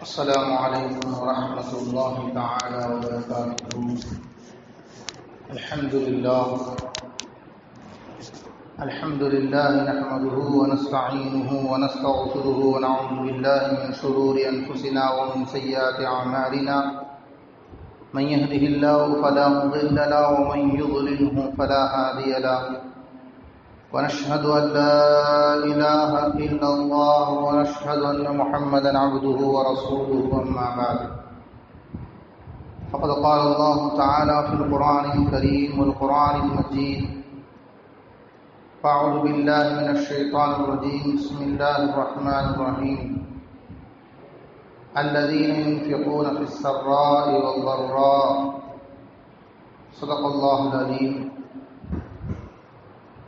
السلام عليكم ورحمة الله تعالى وبركاته. الحمد لله. الحمد لله نحمده ونستعينه ونستغفره ونعوذ بالله من شرور أنفسنا ومن سيئات أعمالنا. من يهده الله فلا مضل له ومن يضلله فلا هادي له. ونشهد أن لا إله إلا الله ونشهد أن محمدا عبده ورسوله أما بعد. فقد قال الله تعالى في القرآن الكريم والقرآن المجيد فأعوذ بالله من الشيطان الرجيم بسم الله الرحمن الرحيم. الذين ينفقون في السراء والضراء. صدق الله العليم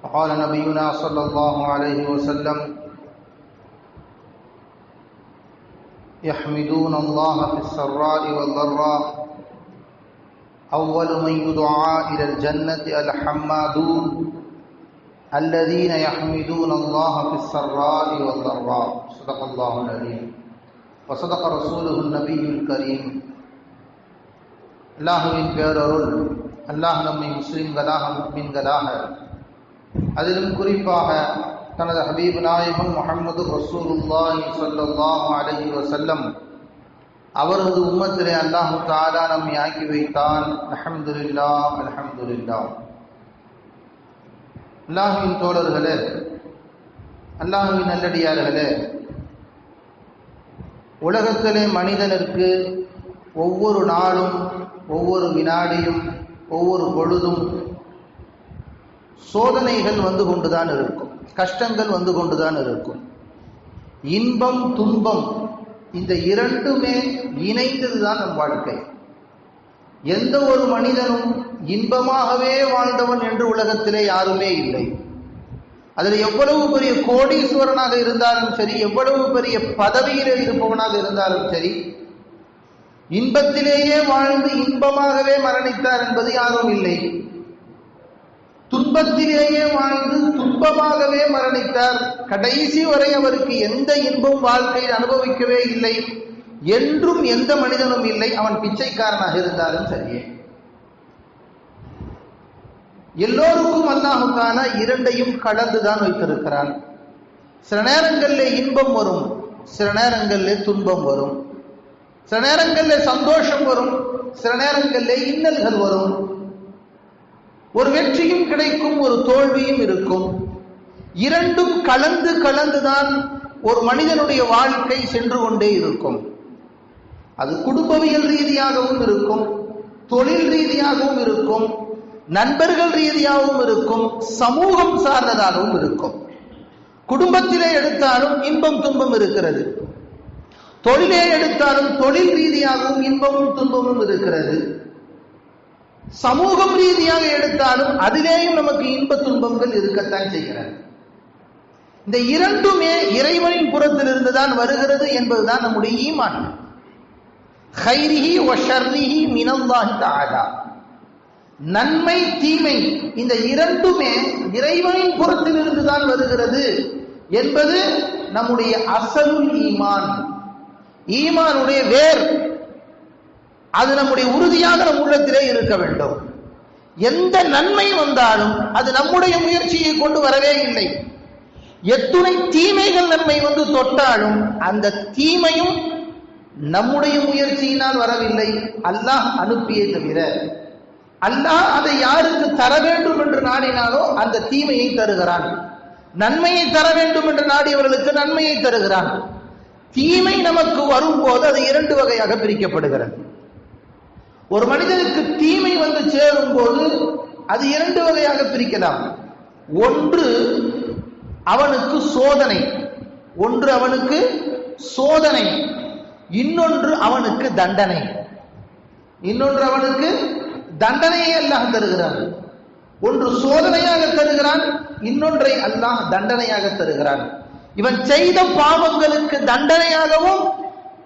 وقال نبينا صلى الله عليه وسلم يحمدون الله في السراء والضراء أول من يدعى إلى الجنة الحمادون الذين يحمدون الله في السراء والضراء صدق الله العليم وصدق رسوله النبي الكريم அல்லாஹுவின் பேரருள் அல்லாஹ் நம்மை முஸ்லிம்களாக முக்மீன்களாக அதிலும் குறிப்பாக தனது ஹபீப் நாயகம் முகமது ரசூலுல்லாஹி ஸல்லல்லாஹு அலஹி வசல்லம் அவரது உம்மத்திலே அல்லாஹு தாலா நம்மை ஆக்கி வைத்தான். அஹமதுல்லா அல்ஹம்துலில்லாஹ். அல்லாஹுவின் தோழர்களே அல்லாஹுவின் நல்லடியார்களே உலகத்திலே மனிதனுக்கு ஒவ்வொரு நாளும் ஒவ்வொரு வினாடியும் ஒவ்வொரு பொழுதும் சோதனைகள் வந்து கொண்டுதான் இருக்கும். கஷ்டங்கள் வந்து கொண்டுதான் இருக்கும். இன்பம் துன்பம் இந்த இரண்டுமே இணைந்ததுதான் நம் வாழ்க்கை. எந்த ஒரு மனிதனும் இன்பமாகவே வாழ்ந்தவன் என்று உலகத்திலே யாருமே இல்லை. அதில் எவ்வளவு பெரிய கோடீஸ்வரனாக இருந்தாலும் சரி எவ்வளவு பெரிய பதவியில் இருப்பவனாக இருந்தாலும் சரி இன்பத்திலேயே வாழ்ந்து இன்பமாகவே மரணித்தார் என்பது யாரும் இல்லை. துன்பத்திலேயே வாழ்ந்து துன்பமாகவே மரணித்தார். கடைசி வரை அவருக்கு எந்த இன்பம் வாழ்க்கையில் அனுபவிக்கவே இல்லை. என்றும் எந்த மனிதனும் இல்லை. அவன் பிச்சைக்காரனாக இருந்தாலும் சரியே. எல்லோருக்கும் அல்லாஹுக்கான இரண்டையும் கலந்துதான் வைத்திருக்கிறான். சில நேரங்களில் இன்பம் வரும். சில நேரங்களில் துன்பம் வரும். சில நேரங்களில் சந்தோஷம் வரும். சில நேரங்களில் இன்னல்கள் வரும். ஒரு வெற்றியும் கிடைக்கும் ஒரு தோல்வியும் இருக்கும். இரண்டும் கலந்து கலந்துதான் ஒரு மனிதனுடைய வாழ்க்கை சென்று கொண்டே இருக்கும். அது குடும்பவியல் ரீதியாகவும் இருக்கும் தொழில் ரீதியாகவும் இருக்கும் நண்பர்கள் ரீதியாகவும் இருக்கும் சமூகம் சார்ந்ததாகவும் இருக்கும். குடும்பத்திலே எடுத்தாலும் இன்பம் துன்பம் இருக்கிறது. தொழிலே எடுத்தாலும் தொழில் ரீதியாகவும் இன்பமும் துன்பமும் இருக்கிறது. சமூகம் ரீதியாக எடுத்தாலும் அதிலேயும் நமக்கு இன்ப துன்பங்கள் இருக்கத்தான் செய்கிறது. இந்த இரண்டுமே இறைவனின் புறத்திலிருந்து தான் வருகிறது என்பதுதான் நம்முடைய ஈமான். ஹைரிஹி ஒஷர்ரிஹி மினல்லாஹி தாதா நன்மை தீமை இந்த இரண்டுமே இறைவனின் புறத்திலிருந்து தான் வருகிறது என்பது நம்முடைய அசலுல் ஈமான். ஈமானுடைய வேர். அது நம்முடைய உறுதியாக நம் உள்ளத்திலே இருக்க வேண்டும். எந்த நன்மை வந்தாலும் அது நம்முடைய முயற்சியை கொண்டு வரவே இல்லை. எத்துணை தீமைகள் நன்மை வந்து தொட்டாலும் அந்த தீமையும் நம்முடைய முயற்சியினால் வரவில்லை. அல்லாஹ் அனுப்பியே தவிர. அல்லாஹ் அதை யாருக்கு தர வேண்டும் என்று நாடினாலோ அந்த தீமையை தருகிறான். நன்மையை தர வேண்டும் என்று நாடியவர்களுக்கு நன்மையை தருகிறான். தீமை நமக்கு வரும்போது அது இரண்டு வகையாக பிரிக்கப்படுகிறது. ஒரு மனிதனுக்கு தீமை வந்து சேரும் போது அது இரண்டு வகையாக பிரிக்கலாம். ஒன்று அவனுக்கு சோதனை. ஒன்று அவனுக்கு சோதனை. இன்னொன்று அவனுக்கு தண்டனை. இன்னொன்று அவனுக்கு தண்டனையை அல்லாஹ் தருகிறான். ஒன்று சோதனையாக தருகிறான் இன்னொன்றை அல்லாஹ் தண்டனையாக தருகிறான். இவன் செய்த பாவங்களுக்கு தண்டனையாகவும்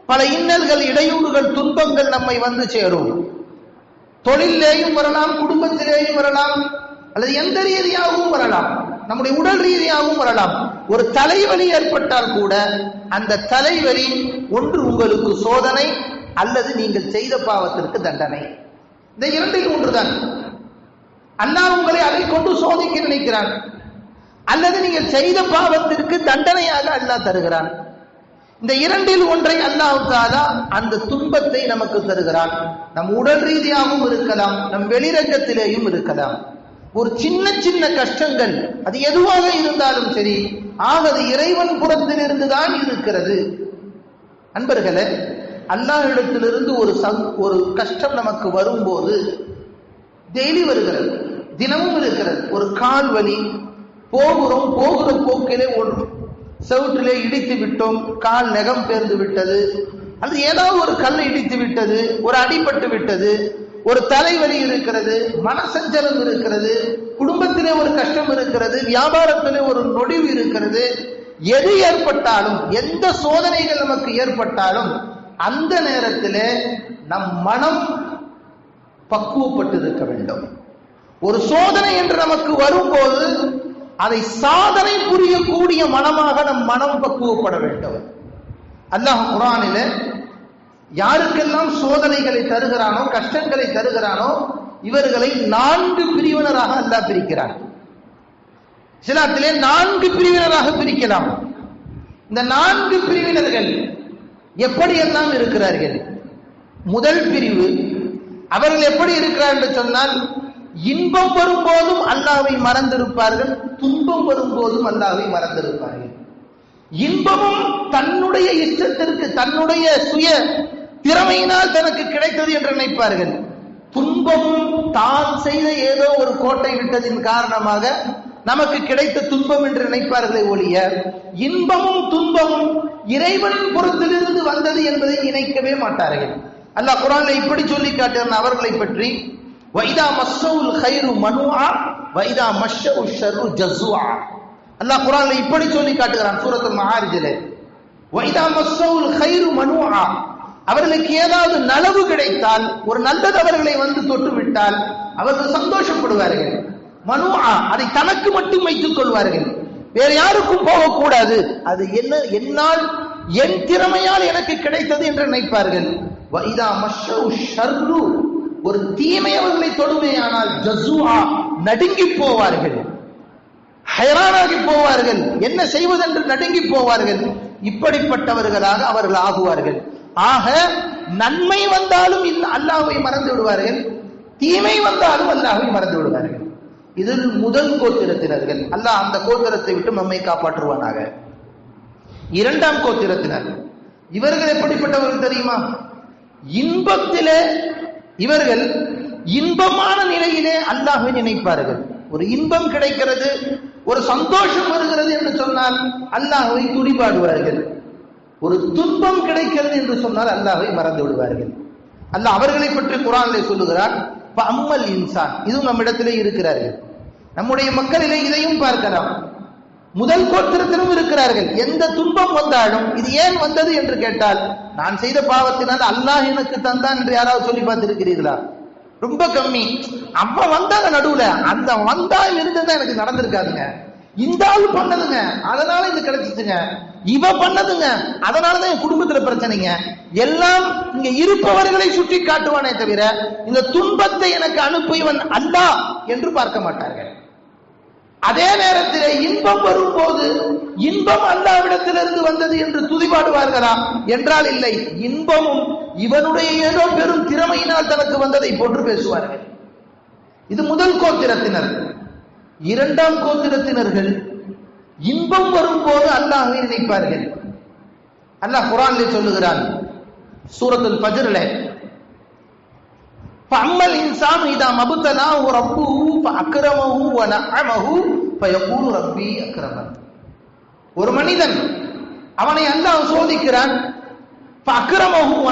பல இன்னல்கள் இடையூறுகள் துன்பங்கள் நம்மை வந்து சேரும். தொழிலேயும் வரலாம் குடும்பத்திலேயும் வரலாம் அல்லது எந்த ரீதியாகவும் வரலாம் நம்முடைய உடல் ரீதியாகவும் வரலாம். ஒரு தலைவலி ஏற்பட்டால் கூட அந்த தலைவலி ஒன்று உங்களுக்கு சோதனை அல்லது நீங்கள் செய்த பாவத்திற்கு தண்டனை. இந்த இரண்டில் ஒன்றுதான். அல்லாஹ் உங்களை அதை கொண்டு சோதிக்க நினைக்கிறான். அல்லது நீங்கள் செய்த பாவத்திற்கு தண்டனையாக அல்லாஹ் தருகிறான். இந்த இரண்டில் ஒன்றை அல்லாஹ் தாலா அந்த துன்பத்தை நமக்கு தருகிறான். நம் உடல் ரீதியாகவும் இருக்கலாம் நம் வெளிரங்கத்திலேயும் இருக்கலாம். ஒரு சின்ன சின்ன கஷ்டங்கள் அது எதுவாக இருந்தாலும் சரி ஆக அது இறைவன் புறத்திலிருந்து தான் இருக்கிறது. அன்பர்களே அல்லாஹிடத்திலிருந்து ஒரு ஒரு கஷ்டம் நமக்கு வரும்போது டெய்லி வருகிறது தினமும் இருக்கிறது. ஒரு கால் வலி போகிறோம் போகிற போக்கிலே ஒரு செவுற்றிலே இடித்து விட்டோம் கால் நெகம் பேர்ந்து விட்டது. அல்லது ஏதாவது ஒரு கல் இடித்து விட்டது ஒரு அடிபட்டு விட்டது ஒரு தலைவலி இருக்கிறது மனசஞ்சலம் இருக்கிறது குடும்பத்திலே ஒரு கஷ்டம் இருக்கிறது வியாபாரத்திலே ஒரு நொடிவு இருக்கிறது. எது ஏற்பட்டாலும் எந்த சோதனைகள் நமக்கு ஏற்பட்டாலும் அந்த நேரத்தில் நம் மனம் பக்குவப்பட்டு இருக்க வேண்டும். ஒரு சோதனை என்று நமக்கு வரும்போது அதை சாதனை புரியக்கூடிய மனமாக நம் மனம் பக்குவப்பட வேண்டும். அல்லாஹ் குரானில யாருக்கெல்லாம் சோதனைகளை தருகிறானோ கஷ்டங்களை தருகிறானோ இவர்களை நான்கு பிரிவினராக அல்லாஹ் பிரிக்கிறார் சிலாத்திலே நான்கு பிரிவினராக பிரிக்கலாம். இந்த நான்கு பிரிவினர்கள் எப்படியெல்லாம் இருக்கிறார்கள்? முதல் பிரிவு அவர்கள் எப்படி இருக்கிறார் என்று சொன்னால் இன்பம் வரும்போதும் அல்லாவை மறந்திருப்பார்கள் துன்பம் வரும்போதும் அல்லாவை மறந்திருப்பார்கள். இன்பமும் தன்னுடைய இஷ்டத்திற்கு தன்னுடைய சுய திறமையினால் தனக்கு கிடைத்தது என்று நினைப்பார்கள். துன்பமும் தான் செய்த ஏதோ ஒரு கோட்டை விட்டதின் காரணமாக நமக்கு கிடைத்த துன்பம் என்று நினைப்பார்களே ஒழிய இன்பமும் துன்பமும் இறைவனின் புறத்திலிருந்து வந்தது என்பதை நினைக்கவே மாட்டார்கள். அல்லாஹ் குரான்ல இப்படி சொல்லி காட்டுகிறான் அவர்களை பற்றி வைதா மஸ்ஸவுல் ஹைரு மனுஆ வைதா மஷ்ஷவு ஷர்ரு ஜஸ்ஸுஆ அல்லாஹ் குரான்ல இப்படி சொல்லி காட்டுகிறான் சூரத்துல் மஹாரிஜிலே. வைதா மஸ்ஸவுல் ஹைரு மனுஆ அவர்களுக்கு ஏதாவது நலவு கிடைத்தால் ஒரு நல்லது அவர்களை வந்து தொட்டு விட்டால் அவர்கள் சந்தோஷப்படுவார்கள். மனுஆ அதை தனக்கு மட்டும் வைத்துக் கொள்வார்கள். வேற யாருக்கும் போகக்கூடாது. அது என்ன என்னால் என் திறமையால் எனக்கு கிடைத்தது என்று நினைப்பார்கள். வைதா மஷ்ஷவு ஷர்ரு ஒரு தீமை அவர்களை தொடுமையானால் ஜசுஹா நடுங்கி போவார்கள். ஹைரானாகி போவார்கள். என்ன செய்வதென்று நடுங்கி போவார்கள். இப்படிப்பட்டவர்களாக அவர்கள் ஆகுவார்கள். ஆக நன்மை வந்தாலும் அல்லாஹை மறந்து விடுவார்கள். தீமை வந்தாலும் அல்லாஹை மறந்து விடுவார்கள். இதில் முதல் கோத்திரத்தினர்கள். அல்லாஹ் அந்த கோத்திரத்தை விட்டு நம்மை காப்பாற்றுவானாக. இரண்டாம் கோத்திரத்தினர். இவர்கள் எப்படிப்பட்டவர்கள் தெரியுமா? இன்பத்திலே இவர்கள் இன்பமான நிலையிலே அல்லாஹை நினைப்பார்கள். ஒரு இன்பம் கிடைக்கிறது ஒரு சந்தோஷம் வருகிறது என்று சொன்னால் அல்லாஹை துடிபாடுவார்கள் ஒரு துன்பம் கிடைக்கிறது என்று சொன்னால் அல்லாஹை மறந்து விடுவார்கள். அல்ல அவர்களை பற்றி குரானிலே சொல்லுகிறார் அம்மல் இன்சான். இதுவும் நம்மிடத்திலே இருக்கிறார்கள். நம்முடைய மக்களிலே இதையும் பார்க்கலாம். முதல் கோத்திரத்திலும் இருக்கிறார்கள். எந்த துன்பம் வந்தாலும் இது ஏன் வந்தது? என்று கேட்டால் நான் செய்த பாவத்தினால் அல்லாஹ் எனக்கு தந்தான் என்று யாராவது சொல்லி பார்த்திருக்கிறீர்களா? ரொம்ப கம்மி. அவன் வந்தாங்க நடுவுல. அந்த வந்தா இருந்ததா எனக்கு நடந்திருக்காதுங்க. இந்த ஆள் பண்ணதுங்க. அதனால இது கிடைச்சிச்சுங்க. இவ பண்ணதுங்க. அதனாலதான் என் குடும்பத்துல பிரச்சனைங்க. எல்லாம் இங்க இருப்பவர்களை சுட்டி காட்டுவானே தவிர இந்த துன்பத்தை எனக்கு அனுப்பியவன் அல்லா என்று பார்க்க மாட்டார்கள். அதே நேரத்திலே இன்பம் வரும்போது இன்பம் அல்லாவிடத்திலிருந்து வந்தது என்று துதிபாடுவார்களா? என்றால் இல்லை. இன்பமும் இவனுடைய ஏதோ பெரும் திறமையினால் தனக்கு வந்ததை போன்று பேசுவார்கள். இது முதல் கோத்திரத்தினர். இரண்டாம் கோத்திரத்தினர்கள் இன்பம் வரும்போது அல்லாஹை நினைப்பார்கள். அல்லாஹ் குரானிலே சொல்லுகிறான் சூரத்துல் ஃபஜ்ரிலே ஃபம்மல் இன்சான் இதா மபுத்தலாஹு ரப்புஹு ஃபஅக்ரமஹு வ நஅமஹு ஃபயகூலு ரப்பி அக்ரமன் ஒரு மனிதன் அவனை அல்லாஹ் சோதிக்கிறான். ஃபஅக்ரமஹு வ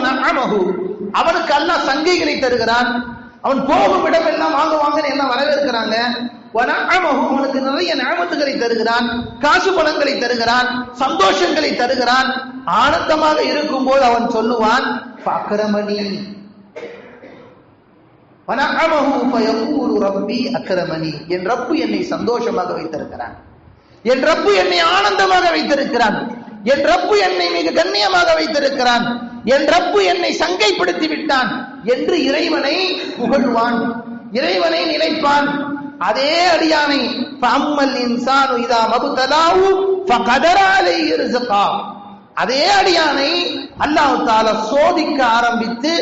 அவனுக்கு அல்லாஹ் சங்கைகளை தருகிறான். அவன் போகும் இடமெல்லாம் வாங்க வாங்குவாங்கன்னு எல்லாம் வரவேற்கிறாங்க? அவனுக்கு நிறைய ஞாபகத்துகளை தருகிறான். காசு பணங்களை தருகிறான். சந்தோஷங்களை தருகிறான். ஆனந்தமாக இருக்கும்போது அவன் சொல்லுவான் பாக்கரமணி ரப்பி அக்ரமனி என் ரப்பு என்னை சந்தோஷமாக வைத்திருக்கிறான். என் ரப்பு என்னை ஆனந்தமாக வைத்திருக்கிறான். என் ரப்பு என்னை மிக கண்ணியமாக வைத்திருக்கிறான். என் ரப்பு என்னை சங்கைப்படுத்தி விட்டான் என்று இறைவனை புகழ்வான். இறைவனை நினைப்பான். அதே அடியானை ஃபஅம்மல் இன்சானு இதா மபுதலாவு ஃபகதர அலைஹி அதே அடியானை அல்லாஹ் தால சோதிக்க ஆரம்பித்து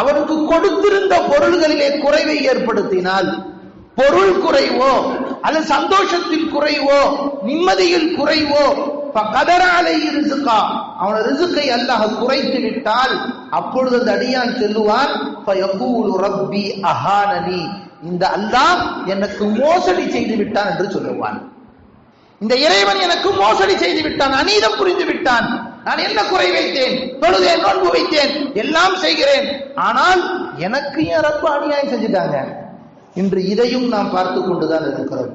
அவனுக்கு கொடுத்திருந்த பொருள்களிலே குறைவை ஏற்படுத்தினால் பொருள் குறைவோ அல்லது சந்தோஷத்தில் குறைவோ நிம்மதியில் குறைவோ கதராலை ரிசுக்கா அவன ரிசுக்கை அல்லாஹ் குறைத்து விட்டால் அப்பொழுது அந்த அடியான் செல்லுவான் ரப்பி அஹானனி. இந்த அல்லாஹ் எனக்கு மோசடி செய்து விட்டான் என்று சொல்லுவான். இந்த இறைவன் எனக்கு மோசடி செய்து விட்டான் அநீதம் புரிந்து விட்டான். நான் என்ன குறை வைத்தேன்? தொழுதேன் நோன்பு வைத்தேன். எல்லாம் செய்கிறேன். ஆனால் எனக்கு ஏன் ரப்ப அநியாயம் செஞ்சுட்டாங்க? இன்று இதையும் நாம் பார்த்து கொண்டுதான் இருக்கிறோம்.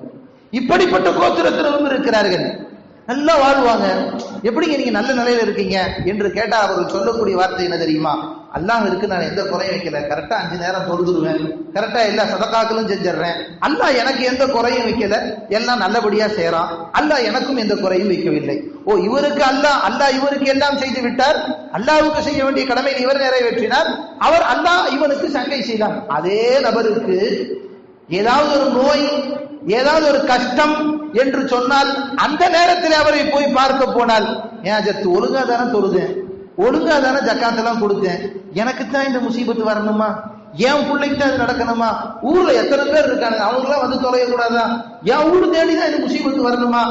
இப்படிப்பட்ட கோத்திரத்தினரும் இருக்கிறார்கள். நல்லா வாழ்வாங்க. எப்படிங்க நீங்க நல்ல நிலையில இருக்கீங்க? என்று கேட்டா அவர்கள் சொல்லக்கூடிய வார்த்தை என்ன தெரியுமா? அல்லாஹ் இருக்கு நான் எந்த குறையும் வைக்கல. கரெக்டா அஞ்சு நேரம் தொழுதுருவேன் கரெக்டா எல்லா சதக்காக்களும் செஞ்சிடுறேன். அல்லாஹ் எனக்கு எந்த குறையும் வைக்கல. எல்லாம் நல்லபடியா செய்யறான் அல்லாஹ் எனக்கும் எந்த குறையும் வைக்கவில்லை. ஓ இவருக்கு அல்லாஹ் அல்லாஹ் இவருக்கு எல்லாம் செய்து விட்டார். அல்லாஹ்வுக்கு செய்ய வேண்டிய கடமை இவர் நிறைவேற்றினார். அவர் அல்லாஹ் இவனுக்கு சங்கை செய்தான். அதே நபருக்கு ஏதாவது ஒரு நோய் ஏதாவது ஒரு கஷ்டம் என்று சொன்னால் அந்த நேரத்தில் அவரை போய் பார்க்க போனால் ஏன் ஜத்து ஒழுங்கா தானே தொழுதேன். ஒழுங்கா தானே ஜக்காத்தெல்லாம் கொடுத்தேன். எனக்கு தான் இந்த முசீபத்து வரணுமா? என் பிள்ளைக்கு தான் இது நடக்கணுமா? ஊர்ல எத்தனை பேர் இருக்காங்க அவங்களாம் வந்து தொலைய கூடாதா என் ஊரு தேடி தான் இந்த முசீபத்து வரணுமா?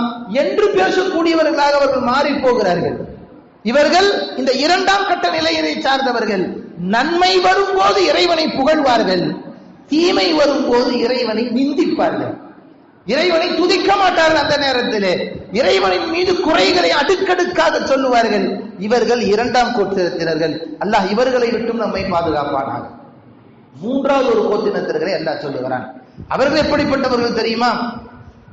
என்று பேசக்கூடியவர்களாக அவர்கள் மாறி போகிறார்கள் இவர்கள் இந்த இரண்டாம் கட்ட நிலையினை சார்ந்தவர்கள். நன்மை வரும்போது இறைவனை புகழ்வார்கள். தீமை வரும்போது இறைவனை நிந்திப்பார்கள். இறைவனை துதிக்க மாட்டார்கள் அந்த நேரத்திலே. இறைவனின் மீது குறைகளை அடுக்கடுக்காக சொல்லுவார்கள். இவர்கள் இரண்டாம் கோத்திரத்தினர்கள். அல்லாஹ் இவர்களை விட்டும் நம்மை பாதுகாப்பானாக. மூன்றாவது ஒரு கோத்தினத்தினர்களை அல்லாஹ் சொல்லுகிறான். அவர்கள் எப்படிப்பட்டவர்கள் தெரியுமா?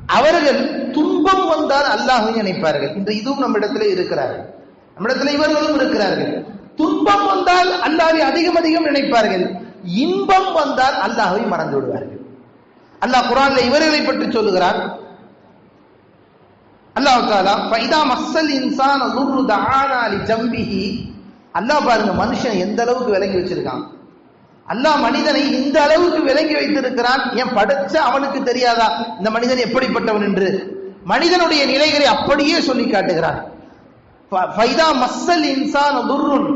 அவர்கள் துன்பம் வந்தால் அல்லாஹை நினைப்பார்கள். இன்று இதுவும் நம்மிடத்தில் இருக்கிறார்கள். நம்மிடத்தில் இவர்களும் இருக்கிறார்கள். துன்பம் வந்தால் அல்லாஹை அதிகம் அதிகம் நினைப்பார்கள். இன்பம் வந்தால் அல்லாஹை மறந்து விடுவார்கள். அல்லாஹ் குரான்ல இவர்களை பற்றி சொல்லுகிறார் அல்லாஹ் தாலா ஃபைதா மஸ்ஸல் இன்சான் துர்ரு தஆனா லி ஜம்பிஹி. அல்லாஹ் பாருங்க மனுஷன் எந்த அளவுக்கு விளங்கி வச்சிருக்கான். அல்லாஹ் மனிதனை இந்த அளவுக்கு விளங்கி வைத்திருக்கிறான். என் படைச்ச அவனுக்கு தெரியாதா? இந்த மனிதன் எப்படிப்பட்டவன் என்று. மனிதனுடைய நிலைகளை அப்படியே சொல்லி காட்டுகிறான். ஃபைதா மஸ்ஸல் இன்சான் துர்ருன்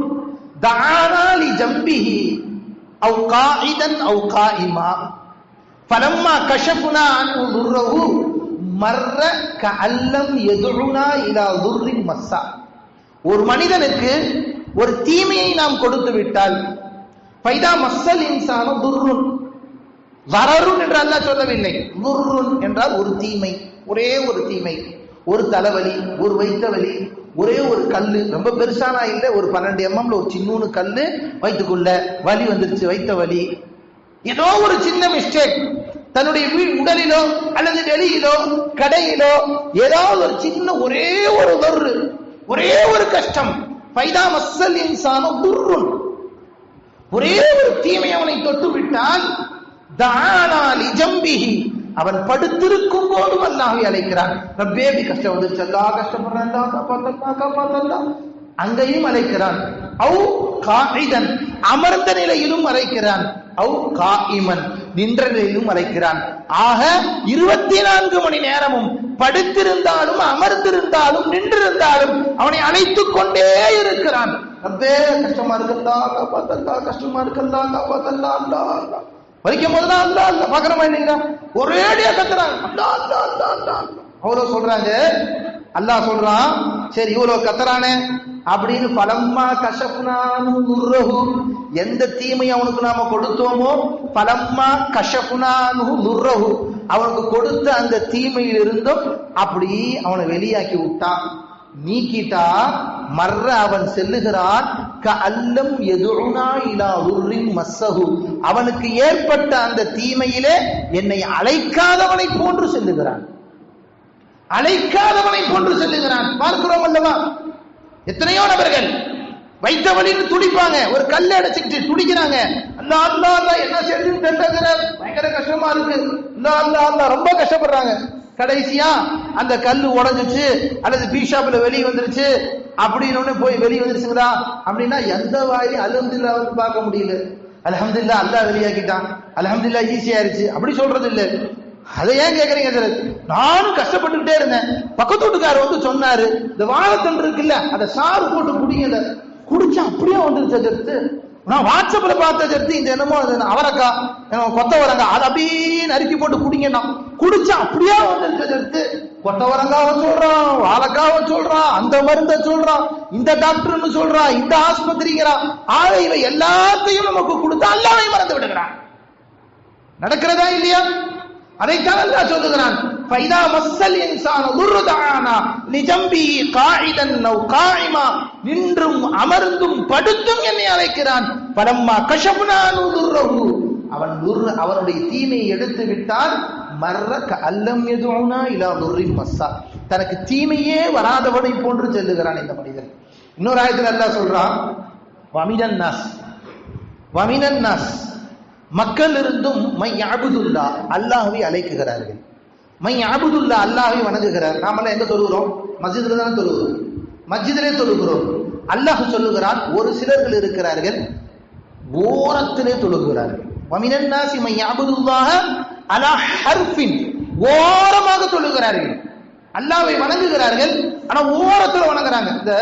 தஆனா லி ஜம்பிஹி. அவ் காயிதன் அவ் காயிமா பலம்மா கஷப்புனா அன்பு துர்ரவு மர்ற க அல்லம் எதுனா இதா துர்ரின் மஸ்ஸா. ஒரு மனிதனுக்கு ஒரு தீமையை நாம் கொடுத்து விட்டால் பைதா மஸ்ஸல் இன்சான துர்ருன் வரருன் என்றால் அல்லா சொல்லவில்லை. துர்ருன் என்றால் ஒரு தீமை ஒரே ஒரு தீமை. ஒரு தலைவலி ஒரு வைத்த வலி ஒரே ஒரு கல் ரொம்ப பெருசானா இல்லை ஒரு பன்னெண்டு எம்எம்ல ஒரு சின்னூணு கல் வயிற்றுக்குள்ள வலி வந்துருச்சு வைத்த வலி. ஏதோ ஒரு சின்ன மிஸ்டேக் தன்னுடைய உடலிலோ அல்லது வெளியிலோ கடையிலோ ஏதாவது ஒரு சின்ன ஒரே ஒரு வர்று ஒரே ஒரு கஷ்டம். பைதா மஸ்ஸல் இன்சானோ துர்ருன். ஒரே ஒரு தீமை அவனை தொட்டு விட்டால் தானா லிஜம்பிஹி அவன் படுத்திருக்கும் போதும் அல்லாஹ்வை அழைக்கிறான். ரப்பேபி கஷ்டம் வந்துருச்சு? அல்லா கஷ்டப்படுறான். அல்லா காப்பாத்தல்லா காப்பாத்தல்லா அங்கேயும் அழைக்கிறான். அவு காயிதன் அமர்ந்த நிலையிலும் அழைக்கிறான். அவு காயிமன் நின்ற நிலையிலும் அழைக்கிறான். ஆக இருபத்தி நான்கு மணி நேரமும் படுத்திருந்தாலும் அமர்ந்திருந்தாலும் நின்றிருந்தாலும் அவனை அழைத்துக் கொண்டே இருக்கிறான். ரப்பே கஷ்டமா இருக்கல்லா காப்பாத்தல்லா கஷ்டமா இருக்கல்லா காப்பாத்தல்லா அல்லா அல்லா வலிக்கும் போதுதான் அல்லா அல்லா பாக்குறமா மாதிரி ஒரேடியா கத்துறாங்க அல்லா அல்லா அல்லா அல்லா அவ்வளவு சொல்றாங்க. அல்லாஹ் சொல்றான் சரி இவ்வளவு கத்துறானே அப்படின்னு பலம்மா கஷப்புனானு துர்ரஹு எந்த தீமை அவனுக்கு நாம கொடுத்தோமோ பலம்மா கஷப்புனானு நுர்ரஹு அவனுக்கு கொடுத்த அந்த தீமையில் இருந்தும் அப்படி அவனை வெளியாக்கி விட்டான். நீக்கிட்டா மர்ற அவன் செல்லுகிறான். க அல்லம் எதுனா இலா உர்ரின் மஸ்ஸஹு. அவனுக்கு ஏற்பட்ட அந்த தீமையிலே என்னை அழைக்காதவனை போன்று செல்லுகிறான். அழைக்காதவனை போன்று செல்லுகிறான். பார்க்கிறோம் அல்லவா? எத்தனையோ நபர்கள் வைத்த வழின்னு துடிப்பாங்க. ஒரு கல்லை அடைச்சிக்கிட்டு துடிக்கிறாங்க. அந்த அல்லா அல்லா என்ன செஞ்சுன்னு தெரியல பயங்கர கஷ்டமா இருக்கு. இந்த அல்லா அல்லா ரொம்ப கஷ்டப்படுறாங்க. கடைசியா அந்த கல் உடஞ்சிச்சு அல்லது பீஷாப்ல வெளியே வந்துருச்சு அப்படின்னு போய் வெளியே வந்துருச்சுங்களா? அப்படின்னா எந்த வாயி அலமதுல்லா வந்து பார்க்க முடியல. அலமதுல்லா அல்லாஹ் வெளியாக்கிட்டான். அலமதுல்லா ஈஸியாயிருச்சு அப்படி சொல்றது இல்லை அதை ஏன் கேட்கறீங்க சார் நானும் கஷ்டப்பட்டுக்கிட்டே இருந்தேன். பக்கத்து வீட்டுக்காரர் வந்து சொன்னாரு இந்த வாழைத்தண்டு இருக்குல்ல அதை சாறு போட்டு குடிங்க குடிச்சா அப்படியே வந்துருச்சு எடுத்து நான் வாட்ஸ்அப்ல பார்த்த எடுத்து இந்த என்னமோ அவரக்கா கொத்தவரங்கா அதை அப்படியே நறுக்கி போட்டு குடிங்கண்ணா. குடிச்சா அப்படியே வந்துருச்சு எடுத்து கொத்தவரங்காவை சொல்றான் வாழைக்காவை சொல்றான் அந்த மருந்த சொல்றான் இந்த டாக்டர்னு சொல்றான் இந்த ஆஸ்பத்திரிங்கிறான் ஆக இவை எல்லாத்தையும் நமக்கு கொடுத்தா எல்லாமே மறந்து விடுகிறான். நடக்கிறதா இல்லையா? அதைத்தான் அல்லாஹ் சொல்லுகிறான். ஃபைதா மஸ்ஸல் இன்சான துர்தானா லிஜம்பி காயிதன் நவ் காயிமா. நின்றும் அமர்ந்தும் படுத்தும் என்னை அழைக்கிறான். பலம்மா கஷபுனானு துர்ரஹு அவன் துர் அவனுடைய தீமையை எடுத்து விட்டால் மர்ரக அல்லம் எதுனா இலா துர்ரின் மஸ்ஸா தனக்கு தீமையே வராதவனை போன்று செல்லுகிறான் இந்த மனிதன். இன்னொரு ஆயத்தில் அல்லாஹ் சொல்றான் வமினன் நாஸ். வமினன் நாஸ். மக்கள் இருந்தும் மை அபுதுல்லா அல்லாஹ்வை அழைக்குகிறார்கள். மை அபுதுல்லா அல்லாஹ்வை வணங்குகிறார். நாமெல்லாம் எங்க தொழுகிறோம்? மஸ்ஜிதில் தானே தொழுகிறோம். மஸ்ஜிதிலே தொழுகிறோம். அல்லாஹ் சொல்லுகிறான் ஒரு சிலர்கள் இருக்கிறார்கள் ஓரத்திலே தொழுகிறார்கள். வமினன் நாசி மை அபுதுல்லாக அலா ஹர்ஃபின் ஓரமாக தொழுகிறார்கள். அல்லாவை வணங்குகிறார்கள் ஆனா ஓரத்தில் வணங்குறாங்க. இந்த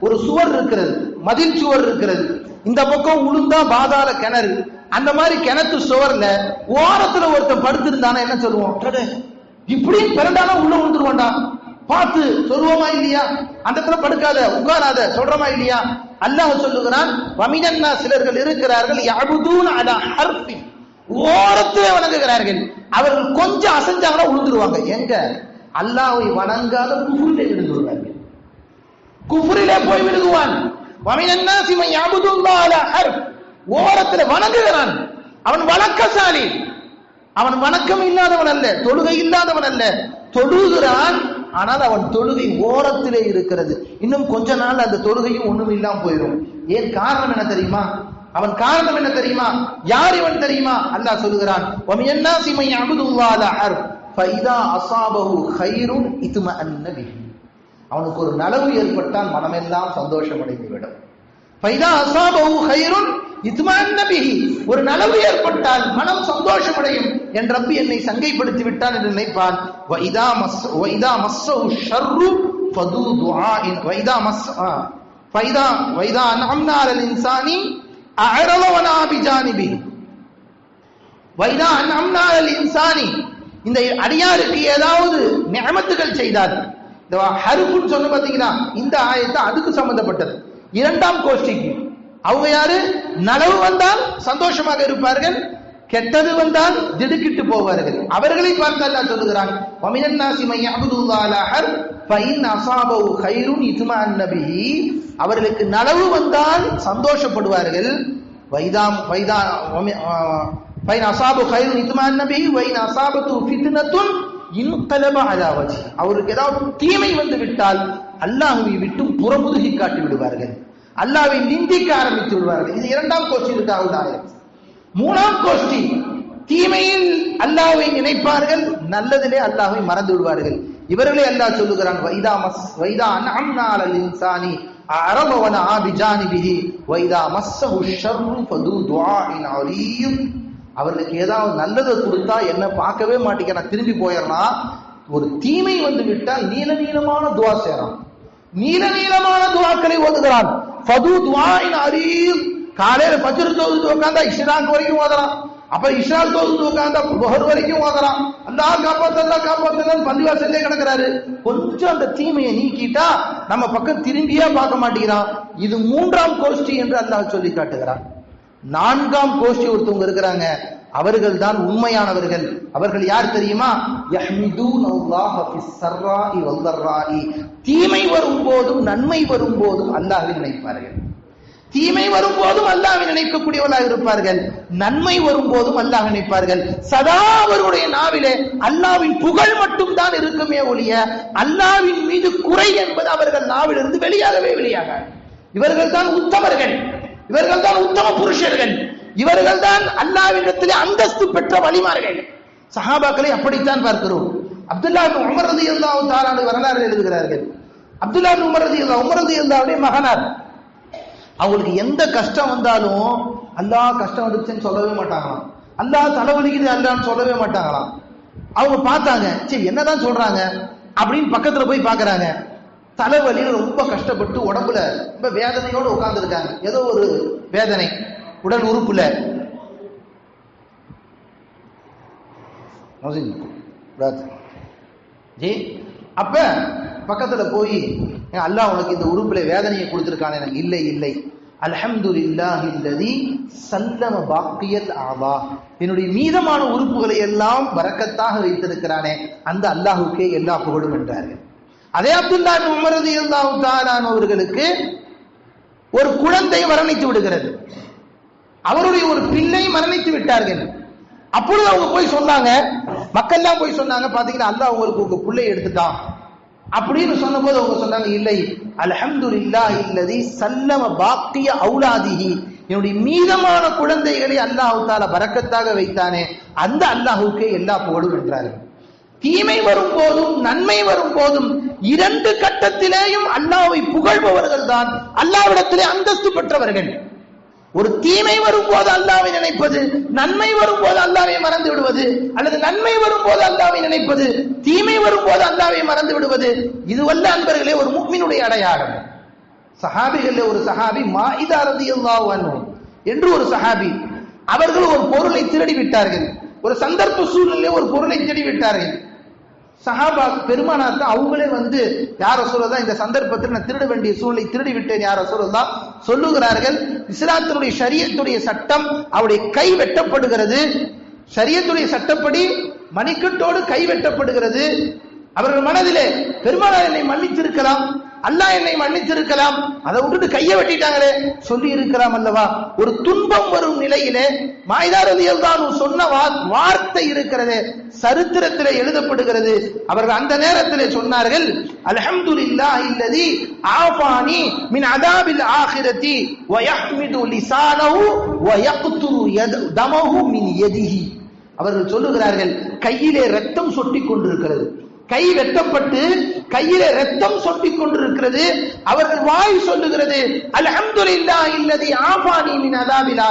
ஒரு சுவர் இருக்கிறது மதில் சுவர் இருக்கிறது. இந்த பக்கம் உளுந்தா பாதாள கிணறு. அந்த மாதிரி கிணத்து சுவர்ல ஓரத்துல ஒருத்தன் படுத்திருந்தானா என்ன சொல்லுவோம்? "டேய், இப்படி பிறந்தானா உள்ள விழுந்துருவோம்டா. பார்த்து சொல்லுவோமா இல்லையா? அந்த இடத்துல படுக்காத உட்காராத சொல்றோமா இல்லையா? அல்லாஹ் சொல்லுகிறான் வமினன்னா சிலர்கள் இருக்கிறார்கள் யாபுதூன் அலா ஹர்ஃபி. ஓரத்திலே வணங்குகிறார்கள். அவர்கள் கொஞ்சம் அசைஞ்சாங்கன்னா உழுந்துருவாங்க. எங்க? அல்லாஹ்வை வணங்காத குஃபுரிலே விழுந்துருவார்கள். குஃபுரிலே போய் விழுகுவான். ஓரத்துல வணங்குகிறான். அவன் வணக்கசாலி அவன் வணக்கம் இல்லாதவன் அல்ல தொழுகை இல்லாதவன் அல்ல. தொழுகிறான் ஆனால் அவன் தொழுகை ஓரத்திலே இருக்கிறது. இன்னும் கொஞ்ச நாள் அந்த தொழுகையும் ஒண்ணும் இல்லாம போயிடும் ஏன் காரணம் என்ன தெரியுமா? அவன் காரணம் என்ன தெரியுமா? யார் இவன் தெரியுமா? அல்லாஹ் சொல்லுகிறான் அசாபஹு ஹைரும் இத்தும அன்னபிஹி அவனுக்கு ஒரு நலவு ஏற்பட்டால் மனமெல்லாம் சந்தோஷம் அடைந்து விடும் ஃபைதா அசாபஹு கைருன் இத்மஅன்ன ஒரு நலவு ஏற்பட்டால் மனம் சந்தோஷமடையும் என் ரப்பி என்னை சங்கைப்படுத்தி விட்டான் என்று நினைப்பான். வைதா மஸ் வைதா மஸ்ஸஹு ஷர்ரு ஃபது துஆஇன். வைதா மஸ் ஆ. ஃபைதா வைதா அன்அம்னா அல் இன்சானி அஅரத வனா பிஜானிபி. வைதா அன்அம்னா அலல் இன்சானி இந்த அடியாருக்கு ஏதாவது நியமத்துகள் செய்தார் இந்த ஹருப்புன்னு சொன்ன பார்த்தீங்கன்னா இந்த ஆயத்தை அதுக்கு சம்பந்தப்பட்டது. இரண்டாம் கோஷ்டிக்கு. அவங்க யாரு? நலவு வந்தால் சந்தோஷமாக இருப்பார்கள் கெட்டது வந்தால் திடுக்கிட்டு போவார்கள். அவர்களை பார்த்து அல்லாஹ் சொல்லுகிறான் வமினன் நாசி மைய யஅபுதுல்லாஹ அலா அசாபவு ஃபஇன் அஸாபஹு நபி. அவர்களுக்கு நலவு வந்தால் சந்தோஷப்படுவார்கள். வைதாம் வைதா வமி- ஆ, ஃபைன் அஸாபு கைருன் இத்மஅன்ன வைன் அசாபத்து ஃபித்னத்துன் இன்கலப அலா அவருக்கு ஏதாவது தீமை வந்து விட்டால் அல்லாஹுவை விட்டு புறமுதுகி காட்டி விடுவார்கள். அல்லாவை நிந்திக்க ஆரம்பித்து விடுவார்கள். இது இரண்டாம் கோஷ்டிற்காக மூணாம் கோஷ்டி தீமையில் அல்லாவை நினைப்பார்கள் நல்லதிலே அல்லாவை மறந்து விடுவார்கள். இவர்களே அல்லாஹ் சொல்லுகிறான் வைதா மஸ் வைதா அன்அம்னா அலல் இன்சானி அரபவன ஆபிஜானிபிஹி வைதா மஸ்ஸஹு ஷர்ரு ஃபது துஆஇன் அலீம். அவர்களுக்கு ஏதாவது நல்லதை கொடுத்தா என்ன பார்க்கவே மாட்டேங்கிறான் திரும்பி போயிடறான் ஒரு தீமை வந்து விட்டால் நீல நீளமான துவா செய்யறான் நீல நீளமான துவாக்களை ஓதுகிறான். ஃபது துவாயின் அரீம் காலையில பஜ்ரு தொழுது உட்காந்தா இஷ்ராக் வரைக்கும் ஓதுறான். அப்புறம் இஷ்ராக் தொழுது உட்காந்தா புகர் வரைக்கும் ஓதுகிறான் அந்த ஆள் காப்பாத்து அல்லாஹ் காப்பாத்து செஞ்சே கிடக்குறாரு. கொஞ்சம் அந்த தீமையை நீக்கிட்டா நம்ம பக்கம் திரும்பியே பார்க்க மாட்டேங்கிறான் இது மூன்றாம் கோஷ்டி என்று அல்லாஹ் சொல்லி காட்டுகிறான். நான்காம் கோஷ்டி ஒருத்தவங்க இருக்கிறாங்க. அவர்கள் தான் உண்மையானவர்கள். அவர்கள் யார் தெரியுமா? தீமை வரும் போதும் நன்மை தீமை வரும்போதும் நன்மை வரும்போதும் நினைப்பார்கள். தீமை வரும்போதும் அல்லாஹ்வை நினைக்கக்கூடியவர்களாக இருப்பார்கள். நன்மை வரும்போதும் அல்லாஹ் நினைப்பார்கள். சதா அவருடைய நாவிலே அல்லாவின் புகழ் மட்டும் தான் இருக்குமே ஒழிய அல்லாவின் மீது குறை என்பது அவர்கள் நாவிலிருந்து வெளியாகவே வெளியாக இவர்கள் தான் உத்தமர்கள். இவர்கள் தான் உத்தம புருஷர்கள். இவர்கள் தான் அல்லாவிடத்திலே அந்தஸ்து பெற்ற வழிமார்கள். சஹாபாக்களை அப்படித்தான் பார்க்கிறோம். அப்துல்லா உமரது உமர் ரலியல்லாஹு வரலாறு எழுதுகிறார்கள். அப்துல்லா இப்னு உமர் உமரது உமர் ரலியல்லாஹுடைய மகனார். அவங்களுக்கு எந்த கஷ்டம் வந்தாலும் அல்லாஹ் கஷ்டம் வந்துச்சுன்னு சொல்லவே மாட்டாங்களாம். அல்லாஹ் தலைவலிக்குது அல்லான்னு சொல்லவே மாட்டாங்களாம். அவங்க பார்த்தாங்க சரி என்னதான் சொல்றாங்க? அப்படின்னு பக்கத்துல போய் பாக்குறாங்க தலைவலியில் ரொம்ப கஷ்டப்பட்டு உடம்புல ரொம்ப வேதனையோடு உட்கார்ந்துருக்காங்க. ஏதோ ஒரு வேதனை உடல் உறுப்புல. ஜி அப்ப பக்கத்துல போய் அல்லாஹ் உனக்கு இந்த உறுப்புல வேதனையை கொடுத்துருக்கான. எனக்கு இல்லை இல்லை. அல்ஹம்துலில்லாஹி இல்லாஹில்லதி சல்லம பாக்கியல் ஆவா. என்னுடைய மீதமான உறுப்புகளை எல்லாம் வரக்கத்தாக வைத்திருக்கிறானே. அந்த அல்லாஹுக்கே எல்லா புகழும் என்றார்கள். அதே அப்துல்லா உமரது உமர் ரலியல்லாஹு அவர்களுக்கு ஒரு குழந்தை மரணித்து விடுகிறது. அவருடைய ஒரு பிள்ளை மரணித்து விட்டார்கள். அப்பொழுது அவங்க போய் சொன்னாங்க மக்கள்லாம் போய் சொன்னாங்க பாத்தீங்கன்னா அல்லாஹ் உங்களுக்கு உங்க பிள்ளை எடுத்துட்டான். அப்படின்னு சொன்னபோது அவங்க சொன்னாங்க இல்லை. அல்ஹம்துலில்லாஹி இல்லதி சல்லம பாக்கிய அவுலாதிகி என்னுடைய மீதமான குழந்தைகளை அல்லாஹு தால பறக்கத்தாக வைத்தானே. அந்த அல்லாஹுக்கே எல்லா புகழும் என்றார்கள் தீமை வரும் போதும் நன்மை வரும் போதும் இரண்டு கட்டத்திலேயும் அல்லாவை புகழ்பவர்கள் தான். அல்லாவிடத்திலே அந்தஸ்து பெற்றவர்கள். ஒரு தீமை வரும்போது அல்லாவை நினைப்பது நன்மை வரும்போது அல்லாவை மறந்து விடுவது அல்லது நன்மை வரும்போது அல்லாவை நினைப்பது தீமை வரும்போது அல்லாவை மறந்து விடுவது இதுவல்ல அன்பர்களே ஒரு முக்மினுடைய அடையாளம். சஹாபிகள் ஒரு சஹாபி மாயிதா ரலியல்லாஹு என்று ஒரு சஹாபி அவர்கள் ஒரு பொருளை திருடி விட்டார்கள். ஒரு சந்தர்ப்ப சூழ்நிலையிலே ஒரு பொருளை திருடி விட்டார்கள். சஹாபா பெருமானாத்த அவங்களே வந்து யார சொல்லதான் இந்த சந்தர்ப்பத்தில் நான் திருட வேண்டிய சூழ்நிலை திருடி விட்டேன் யார சொல்லதான் சொல்லுகிறார்கள் இஸ்லாத்தினுடைய சரியத்துடைய சட்டம் அவருடைய கை வெட்டப்படுகிறது. சரியத்துடைய சட்டப்படி மணிக்கட்டோடு கை வெட்டப்படுகிறது. அவர்கள் மனதிலே பெருமானார் என்னை மன்னித்திருக்கலாம். அல்லாஹ் என்னை மன்னித்திருக்கலாம். அதை விட்டுட்டு கையை வெட்டிட்டாங்களே. சொல்லி இருக்கலாம் அல்லவா? ஒரு துன்பம் வரும் நிலையிலே மாய்தாரதியில் தான் சொன்ன வா- வார்த்தை இருக்கிறது சரித்திரத்திலே எழுதப்படுகிறது. அவர்கள் அந்த நேரத்திலே சொன்னார்கள் அல்ஹம்துலில்லாஹி இல்லதி ஆஃபானி மின் அதாபில் ஆகிரதி வயஹ்மிது லிசானஹு வயக்துரு யத தமஹு மின் யதிஹி. அவர்கள் சொல்லுகிறார்கள் கையிலே ரத்தம் சொட்டிக் கொண்டிருக்கிறது. கை வெட்டப்பட்டு கையில ரத்தம் சொட்டிக் கொண்டிருக்கிறது. அவர்கள் வாய் சொல்லுகிறது அல்ஹம்துலில்லாஹ் இல்லதி இல்லது மின் அதாபில்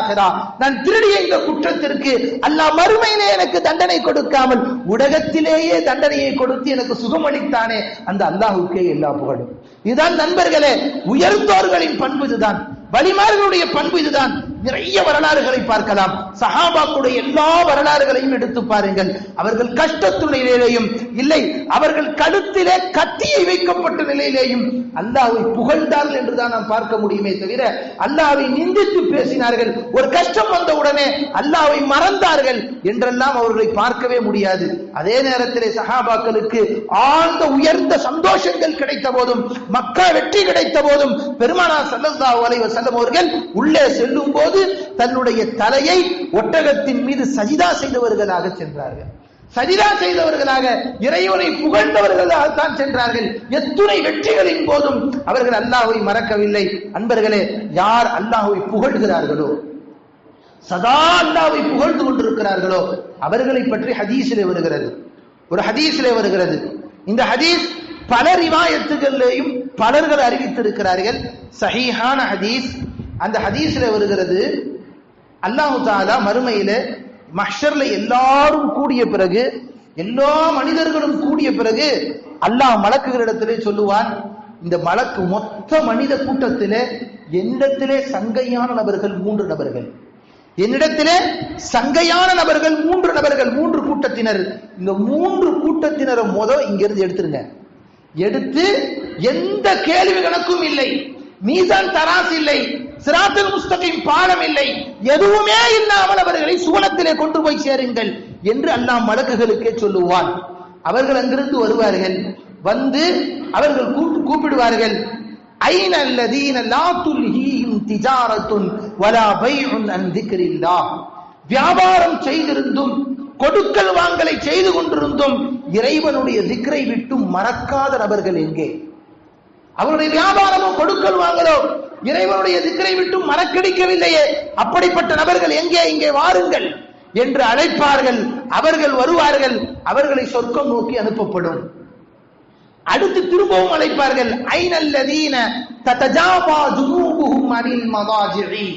நான் திருடிய இந்த குற்றத்திற்கு அல்லாஹ் மறுமையிலே எனக்கு தண்டனை கொடுக்காமல் உலகத்திலேயே தண்டனையை கொடுத்து எனக்கு சுகமளித்தானே அந்த அல்லாஹுக்கே எல்லா புகழும். இதுதான் நண்பர்களே உயர்ந்தோர்களின் பண்பு இதுதான் வலிமார்களுடைய பண்பு இதுதான். நிறைய வரலாறுகளை பார்க்கலாம். சஹாபாக்குடைய எல்லா வரலாறுகளையும் எடுத்து பாருங்கள். அவர்கள் கஷ்டத்துணையிலேயும் இல்லை அவர்கள் கழுத்திலே கத்தியை வைக்கப்பட்ட நிலையிலேயும் அல்லாவை புகழ்ந்தார்கள் என்றுதான் நாம் பார்க்க முடியுமே தவிர அல்லாவை நிந்தித்து பேசினார்கள். ஒரு கஷ்டம் வந்த உடனே மறந்தார்கள் என்றெல்லாம் அவர்களை பார்க்கவே முடியாது. அதே நேரத்திலே சஹாபாக்களுக்கு ஆழ்ந்த உயர்ந்த சந்தோஷங்கள் கிடைத்த போதும் மக்கா வெற்றி கிடைத்த போதும் பெருமானா ஸல்லல்லாஹு அலைஹி ஆதம் அவர்கள் உள்ளே செல்லும் போது தன்னுடைய தலையை ஒட்டகத்தின் மீது சஜிதா செய்தவர்களாக சென்றார்கள். சஜிதா செய்தவர்களாக இறைவனை புகழ்ந்தவர்களாகத்தான் சென்றார்கள். எத்துணை வெற்றிகளின் போதும் அவர்கள் அல்லாஹுவை மறக்கவில்லை. அன்பர்களே யார் அல்லாஹுவை புகழ்கிறார்களோ சதா அல்லாவை புகழ்ந்து கொண்டிருக்கிறார்களோ அவர்களை பற்றி ஹதீஸிலே வருகிறது. ஒரு ஹதீஸிலே வருகிறது. இந்த ஹதீஸ் பல ரிவாயத்துகளிலேயும் பலர்கள் அறிவித்திருக்கிறார்கள். சஹீஹான ஹதீஸ். அந்த ஹதீஸ்ல வருகிறது அல்லாஹு தாலா மறுமையில மஹர்ல எல்லாரும் கூடிய பிறகு எல்லா மனிதர்களும் கூடிய பிறகு அல்லாஹ் மலக்குகளிடத்திலே சொல்லுவான் இந்த மலக்கு மொத்த மனித கூட்டத்திலே என்னிடத்திலே சங்கையான நபர்கள் மூன்று நபர்கள். என்னிடத்திலே சங்கையான நபர்கள் மூன்று நபர்கள் மூன்று கூட்டத்தினர். இந்த மூன்று கூட்டத்தினரை மொதல் இங்கிருந்து எடுத்துருங்க. எடுத்து எந்த கேள்வி கணக்கும் இல்லை. மீசான் தராஸ் இல்லை. சிராத்துல் முஸ்தகிம் பாலம் இல்லை. எதுவுமே இல்லாமல் அவர்களை சுவனத்திலே கொண்டு போய் சேருங்கள் என்று அல்லாஹ் மலக்குகளுக்கே சொல்லுவான். அவர்கள் அங்கிருந்து வருவார்கள். வந்து அவர்கள் கூப்பிட்டு கூப்பிடுவார்கள். ஐன அல்லதீன லா துல்ஹீஹிம் திஜாரத்துன் வலா பைஉன் அன் திக்ரில்லாஹ். வியாபாரம் செய்திருந்தும் கொடுக்கல் வாங்கலை செய்து கொண்டிருந்தும் இறைவனுடைய திக்ரை விட்டு மறக்காத நபர்கள் எங்கே? அவருடைய வியாபாரமோ கொடுக்கல் வாங்கலோ இறைவனுடைய திக்கரை விட்டு மறக்கடிக்கவில்லையே. அப்படிப்பட்ட நபர்கள் எங்கே இங்கே வாருங்கள் என்று அழைப்பார்கள். அவர்கள் வருவார்கள் அவர்களை சொர்க்கம் நோக்கி அனுப்பப்படும். அடுத்து திரும்பவும் அழைப்பார்கள். ஐநல்லதீன ததஜாபா ஜுனூபுஹும் அனில் மதாஜிஇ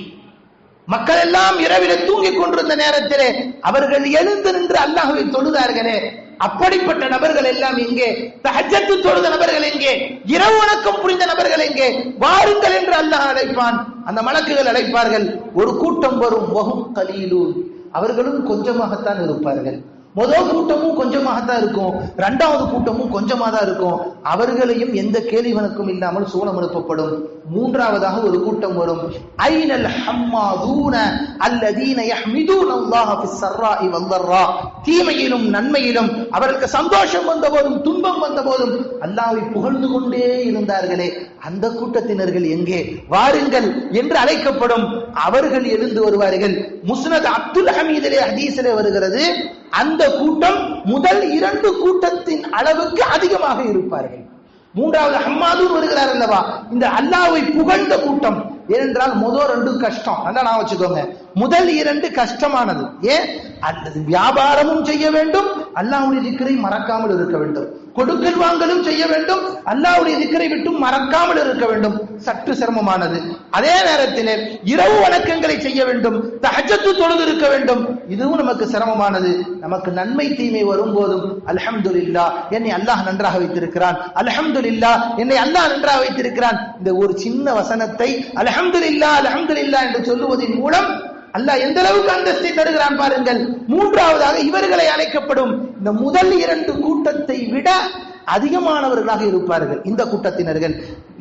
மக்கள் எல்லாம் இரவில தூங்கிக் கொண்டிருந்த நேரத்திலே அவர்கள் எழுந்து நின்று அல்லாஹுவை தொழுதார்களே. அப்படிப்பட்ட நபர்கள் எல்லாம் எங்கே? தஜத்து தொழுத நபர்கள் எங்கே? இரவு வணக்கம் புரிந்த நபர்கள் எங்கே? வாருங்கள் என்று அல்லாஹ் அழைப்பான். அந்த மலக்குகள் அழைப்பார்கள். ஒரு கூட்டம் வரும். வகும் கலியிலூர் அவர்களும் கொஞ்சமாகத்தான் இருப்பார்கள். முதல் கூட்டமும் கொஞ்சமாகத்தான் இருக்கும். இரண்டாவது கூட்டமும் கொஞ்சமாக தான் இருக்கும். அவர்களையும் எந்த கேள்விவனுக்கும் இல்லாமல் சூழம் அனுப்பப்படும் மூன்றாவதாக ஒரு கூட்டம் வரும். ஐனல் ஹம்மாதூன அல்லதீன யஹ்மிதூன அல்லாஹ் ஃபிஸ் ஸர்ராஇ வல்லர்ரா தீமையிலும் நன்மையிலும் அவருக்கு சந்தோஷம் வந்தபோதும் துன்பம் வந்தபோதும் அல்லாஹ்வை புகழ்ந்து கொண்டே இருந்தார்களே. அந்த கூட்டத்தினர்கள் எங்கே? வாருங்கள் என்று அழைக்கப்படும். அவர்கள் எழுந்து வருவார்கள். முஸ்னத் அப்துல் ஹமீதிலே ஹதீஸிலே வருகிறது. அந்த கூட்டம் முதல் இரண்டு கூட்டத்தின் அளவுக்கு அதிகமாக இருப்பார்கள். மூன்றாவது ஹம்மாதூர் வருகிறார் அல்லவா? இந்த அல்லாவை புகழ்ந்த கூட்டம். ஏனென்றால் முதல் ரெண்டு கஷ்டம். நல்லா நான் வச்சுக்கோங்க. முதல் இரண்டு கஷ்டமானது. ஏன்? அல்லது வியாபாரமும் செய்ய வேண்டும். அல்லாவுடைய திக்கரை மறக்காமல் இருக்க வேண்டும். கொடுக்கல் வாங்கலும் செய்ய வேண்டும். அல்லாவுடைய திக்கரை விட்டும் மறக்காமல் இருக்க வேண்டும். சற்று சிரமமானது. அதே நேரத்தில் இரவு வணக்கங்களை செய்ய வேண்டும். தஹஜத்து தொழுது இருக்க வேண்டும். இதுவும் நமக்கு சிரமமானது. நமக்கு நன்மை தீமை வரும்போதும் அல்ஹம்துலில்லா என்னை அல்லாஹ் நன்றாக வைத்திருக்கிறான். அல்ஹம்துலில்லா என்னை அல்லாஹ் நன்றாக வைத்திருக்கிறான். இந்த ஒரு சின்ன வசனத்தை அல்ஹம்துலில்லா அல்ஹம்துலில்லா என்று சொல்லுவதன் மூலம் அல்லாஹ் எந்த அளவுக்கு அந்தஸ்தை தருகிறான் பாருங்கள். மூன்றாவதாக இவர்களை அழைக்கப்படும் இந்த முதல் இரண்டு கூட்டத்தை விட அதிகமானவர்களாக இருப்பார்கள். இந்த கூட்டத்தினர்கள்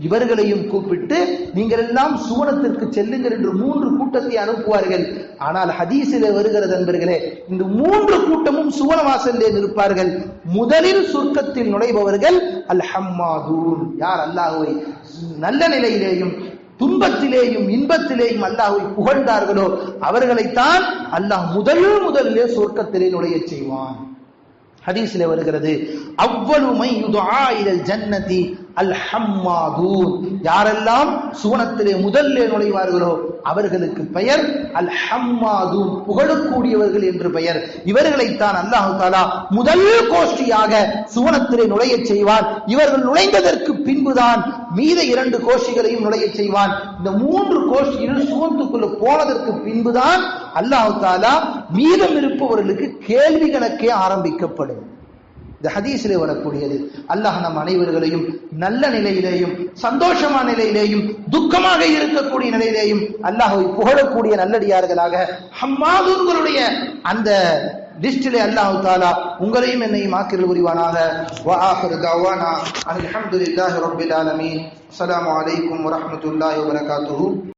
இவர்களையும் கூப்பிட்டு நீங்கள் எல்லாம் சுவனத்திற்கு செல்லுங்கள் என்று மூன்று கூட்டத்தை அனுப்புவார்கள். ஆனால் ஹதீஸிலே வருகிறது நண்பர்களே இந்த மூன்று கூட்டமும் சுவனவாசலிலே நிற்பார்கள். முதலில் சுருக்கத்தில் நுழைபவர்கள் அல் ஹம்மாதூன் யார் அல்லாஹுவை? நல்ல நிலையிலேயும் துன்பத்திலேயும் இன்பத்திலேயும் அல்லாஹை புகழ்ந்தார்களோ அவர்களைத்தான் அல்லாஹ் முதல் முதலிலே சொர்க்கத்திலே நுழைய செய்வான். ஹதீஸிலே வருகிறது. அவ்வளவுமை ஜன்னதி அல் ஹம்மாதூன் யாரெல்லாம் சுவனத்திலே முதல்ல நுழைவார்களோ அவர்களுக்கு பெயர் அல் ஹம்மாதூன் புகழக்கூடியவர்கள் என்று பெயர். இவர்களைத்தான் அல்லாஹு தாலா முதல் கோஷ்டியாக சுவனத்திலே நுழையச் செய்வான். இவர்கள் நுழைந்ததற்கு பின்புதான் மீத இரண்டு கோஷ்டிகளையும் நுழையச் செய்வான். இந்த மூன்று கோஷ்டியில் சுவனத்துக்குள்ள போனதற்கு பின்புதான் அல்லாஹு தாலா மீதம் இருப்பவர்களுக்கு கேள்வி கணக்கே ஆரம்பிக்கப்படும். இந்த ஹதீஸிலே வரக்கூடியது அல்லாஹ் நம் அனைவர்களையும் நல்ல நிலையிலேயும் சந்தோஷமான நிலையிலேயும் துக்கமாக இருக்கக்கூடிய நிலையிலேயும் அல்லாஹை புகழக்கூடிய நல்லடியார்களாக ஹம்மாதுங்களுடைய அந்த லிஸ்டிலே அல்லாஹு தாலா உங்களையும் என்னையும் ஆக்கிரல் புரிவானாக. அலமதுல்லாஹி ரபில் ஆலமீன். அஸ்லாம் வலைக்கம் வரமத்துல்லாஹி வரகாத்து